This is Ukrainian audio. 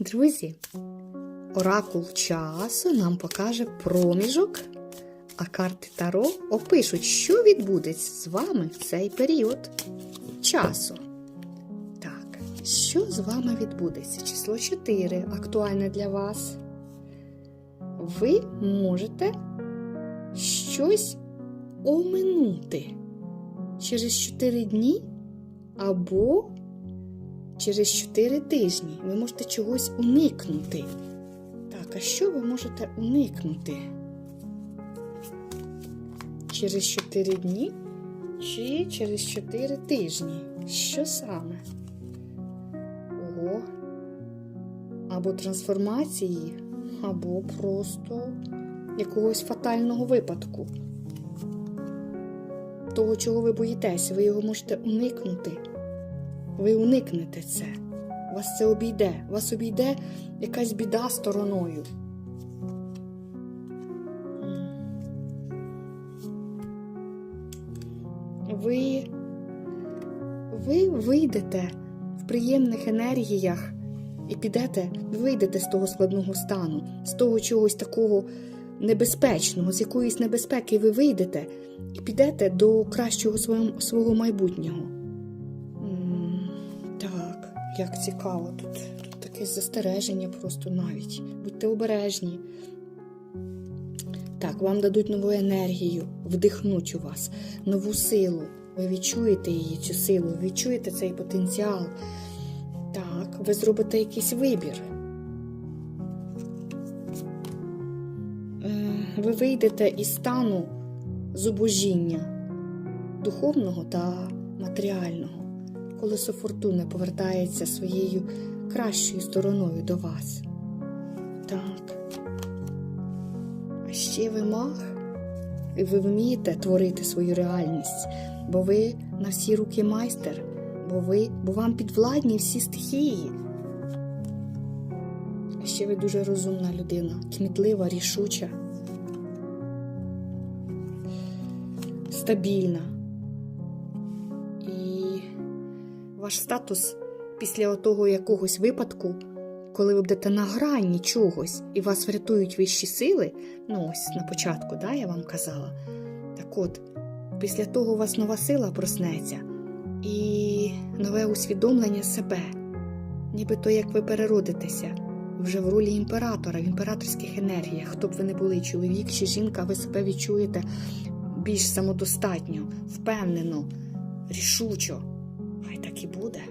Друзі, оракул часу нам покаже проміжок, а карти Таро опишуть, що відбудеться з вами в цей період часу. Так, що з вами відбудеться? Число 4 актуальне для вас. Ви можете щось оминути через 4 дні або через 4 тижні. Ви можете чогось уникнути. Так, а що ви можете уникнути? Через 4 дні чи через 4 тижні? Що саме? Ого. Або трансформації, або просто якогось фатального випадку. Того, чого ви боїтеся, ви його можете уникнути. Ви уникнете це. Вас це обійде. Вас обійде якась біда стороною. Ви, ви вийдете в приємних енергіях і підете, вийдете з того складного стану, з того чогось такого небезпечного, з якоїсь небезпеки ви вийдете і підете до кращого свого, свого майбутнього. Як цікаво тут. Тут таке застереження просто навіть. Будьте обережні. Так, вам дадуть нову енергію, вдихнуть у вас, нову силу. Ви відчуєте її, цю силу, відчуєте цей потенціал. Так, ви зробите якийсь вибір. Е, Ви вийдете із стану зубожіння духовного та матеріального. Колесо фортуни повертається своєю кращою стороною до вас. Так. А ще ви маг, і ви вмієте творити свою реальність, бо ви на всі руки майстер, бо ви, бо вам підвладні всі стихії. А ще ви дуже розумна людина, кмітлива, рішуча, стабільна. І ваш статус після того якогось випадку, коли ви будете на грані чогось і вас врятують вищі сили, ну ось на початку, да, я вам казала. Так от, після того у вас нова сила проснеться і нове усвідомлення себе. Нібито як ви переродитеся вже в ролі імператора, в імператорських енергіях. Хто б ви не були, чоловік чи жінка, ви себе відчуєте більш самодостатньо, впевнено, рішучо. Хай так і буде.